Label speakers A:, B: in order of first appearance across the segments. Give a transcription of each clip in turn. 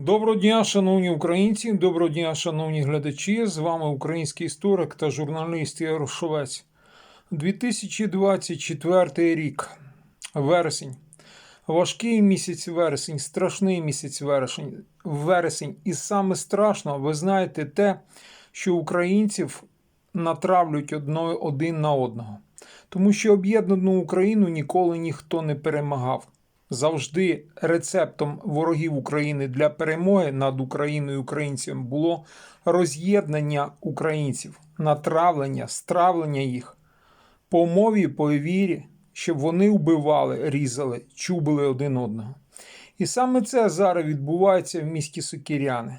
A: Доброго дня, шановні українці, доброго дня, шановні глядачі. З вами український історик та журналіст Ярошовець. 2024 рік, вересень. Важкий місяць вересень, страшний місяць вересень. вересень. І саме страшно, ви знаєте, те, що українців натравлюють одно, один на одного. Тому що об'єднану Україну ніколи ніхто не перемагав. Завжди рецептом ворогів України для перемоги над Україною і українцями було роз'єднання українців, натравлення, стравлення їх по мові, по вірі, щоб вони вбивали, різали, чубили один одного. І саме це зараз відбувається в місті Сокіряни.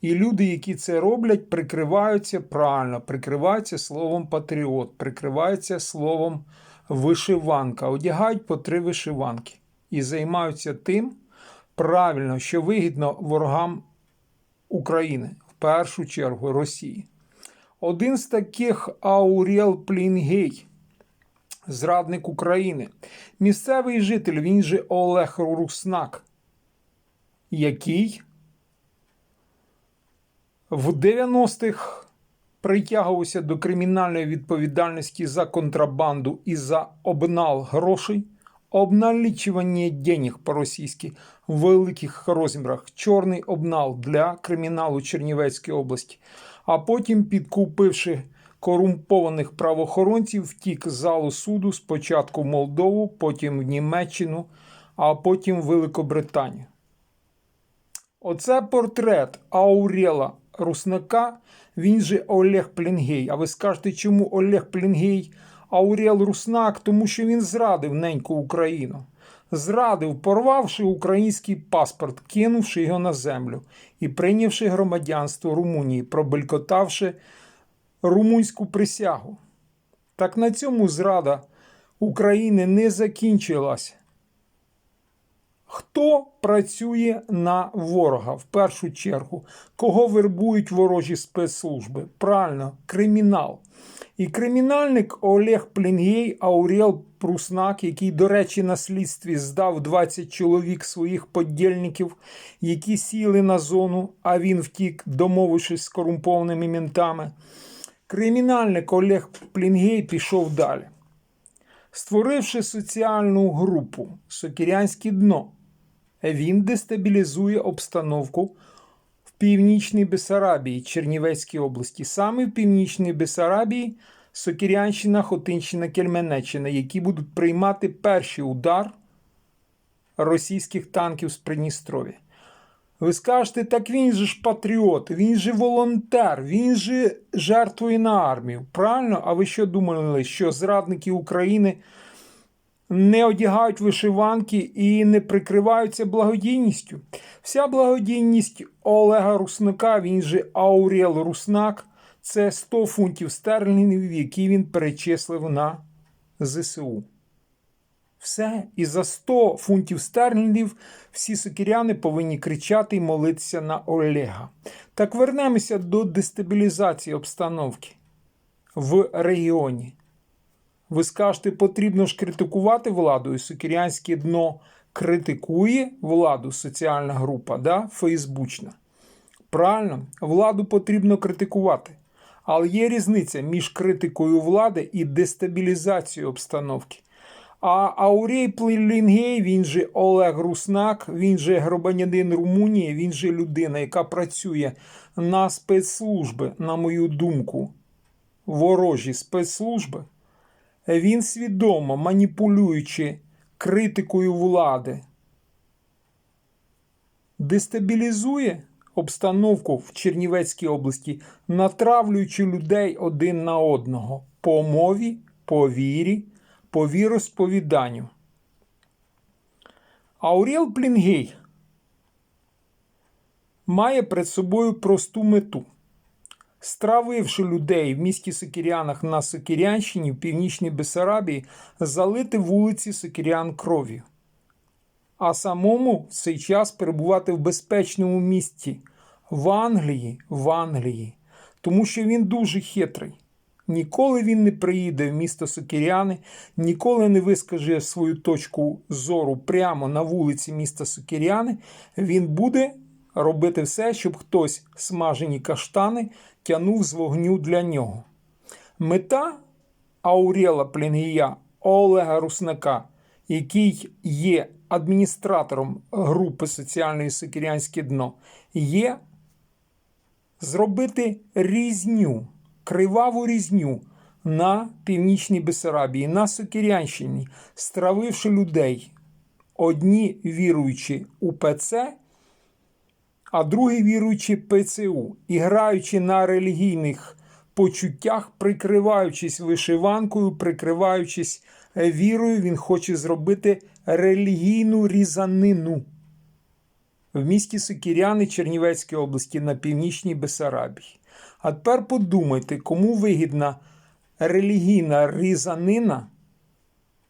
A: І люди, які це роблять, прикриваються правильно, прикриваються словом патріот, прикриваються словом вишиванка, одягають по три вишиванки і займаються тим правильно, що вигідно ворогам України, в першу чергу Росії. Один з таких Ауріел Плінгей, зрадник України, місцевий житель, він же Олег Руснак, який в 90-х притягувався до кримінальної відповідальності за контрабанду і за обнал грошей обналічування денег по-російськи в великих розмірах, чорний обнал для криміналу Чернівецької області, а потім, підкупивши корумпованих правоохоронців, втік з залу суду спочатку в Молдову, потім в Німеччину, а потім в Великобританію. Оце портрет Аурела Руснака, він же Олег Плінгей. А ви скажете, чому Олег Плінгей – Ауріел Руснак, тому що він зрадив неньку Україну. Зрадив, порвавши український паспорт, кинувши його на землю і прийнявши громадянство Румунії, пробелькотавши румунську присягу. Так на цьому зрада України не закінчилася. Хто працює на ворога в першу чергу? Кого вербують ворожі спецслужби? Правильно, кримінал. І кримінальник Олег Плінгєй Ауріел Пруснак, який, до речі, на слідстві здав 20 чоловік своїх подільників, які сіли на зону, а він втік, домовившись з корумпованими ментами. Кримінальник Олег Плінгєй пішов далі. Створивши соціальну групу Сокірянське дно, він дестабілізує обстановку в Північній Бесарабії Чернівецькій області, саме в Північній Бесарабії, Сокірянщина, Хотинщина, Кельменеччина, які будуть приймати перший удар російських танків з Придністров'я. Ви скажете, так він же ж патріот, він же волонтер, він же жертвує на армію. Правильно? А ви що думали, що зрадники України не одягають вишиванки і не прикриваються благодійністю? Вся благодійність Олега Русника, він же Ауріел Руснак, це 100 фунтів стерлінгів, які він перечислив на ЗСУ. Все. І за 100 фунтів стерлінгів всі сокіряни повинні кричати і молитися на Олега. Так вернемося до дестабілізації обстановки в регіоні. Ви скажете, потрібно ж критикувати владу і сокірянське дно критикує владу соціальна група, да, Фейсбучна. Правильно, владу потрібно критикувати. Але є різниця між критикою влади і дестабілізацією обстановки. А Аурей Плінгей, він же Олег Руснак, він же громадянин Румунії, він же людина, яка працює на спецслужби, на мою думку, ворожі спецслужби. Він свідомо маніпулюючи критикою влади, дестабілізує обстановку в Чернівецькій області, натравлюючи людей один на одного по мові, по вірі, по віросповіданню. Ауріел Плінгей має перед собою просту мету стравивши людей в місті Сокірянах на Сокірянщині в Північній Бесарабії, залити вулиці Сокірян кров'ю. А самому в цей час перебувати в безпечному місті в Англії, в Англії, тому що він дуже хитрий. Ніколи він не приїде в місто Сокіряни, ніколи не вискаже свою точку зору прямо на вулиці міста Сокіряни. Він буде робити все, щоб хтось смажені каштани тянув з вогню для нього. Мета Аурєла Плінгія Олега Руснака, який є адміністратором групи соціальної Сокирянське дно, є зробити різню, криваву різню на північній Бесарабії, на Сокирянщині, стравивши людей. Одні віруючи у ПЦ, а другі віруючи ПЦУ, і граючи на релігійних почуттях, прикриваючись вишиванкою, прикриваючись е, вірою, він хоче зробити релігійну різанину в місті Сокіряни Чернівецької області на північній Бесарабії. А тепер подумайте, кому вигідна релігійна різанина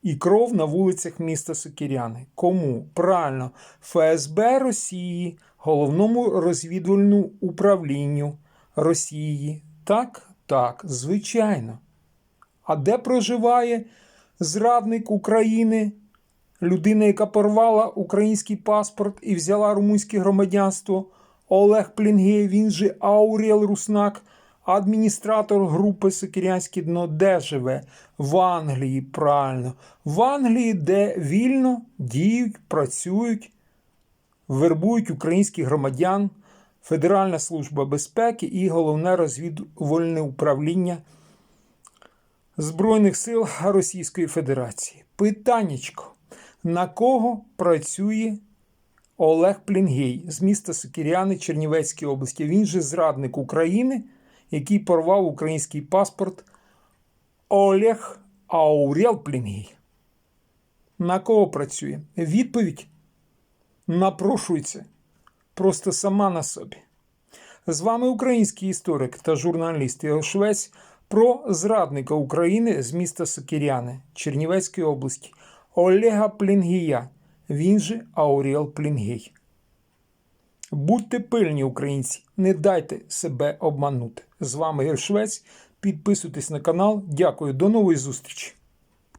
A: і кров на вулицях міста Сокіряни. Кому? Правильно, ФСБ Росії, головному розвідувальному управлінню Росії. Так, так, звичайно. А де проживає зрадник України, людина, яка порвала український паспорт і взяла румунське громадянство? Олег Плінгей, він же Ауріел Руснак, адміністратор групи Сокирянське дно, де живе? В Англії, правильно. В Англії, де вільно діють, працюють, вербують українських громадян, Федеральна служба безпеки і головне розвідувальне управління Збройних сил Російської Федерації. Питаннячко. На кого працює Олег Плінгей з міста Сокіряни Чернівецької області? Він же зрадник України, який порвав український паспорт Олег Аурел Плінгей. На кого працює? Відповідь напрошується просто сама на собі. З вами український історик та журналіст Ігор Швець про зрадника України з міста Сокиряни Чернівецької області Олега Плінгія, він же Ауріел Плінгій. Будьте пильні, українці, не дайте себе обманути. З вами Гершвець. Підписуйтесь на канал. Дякую, до нової зустрічі!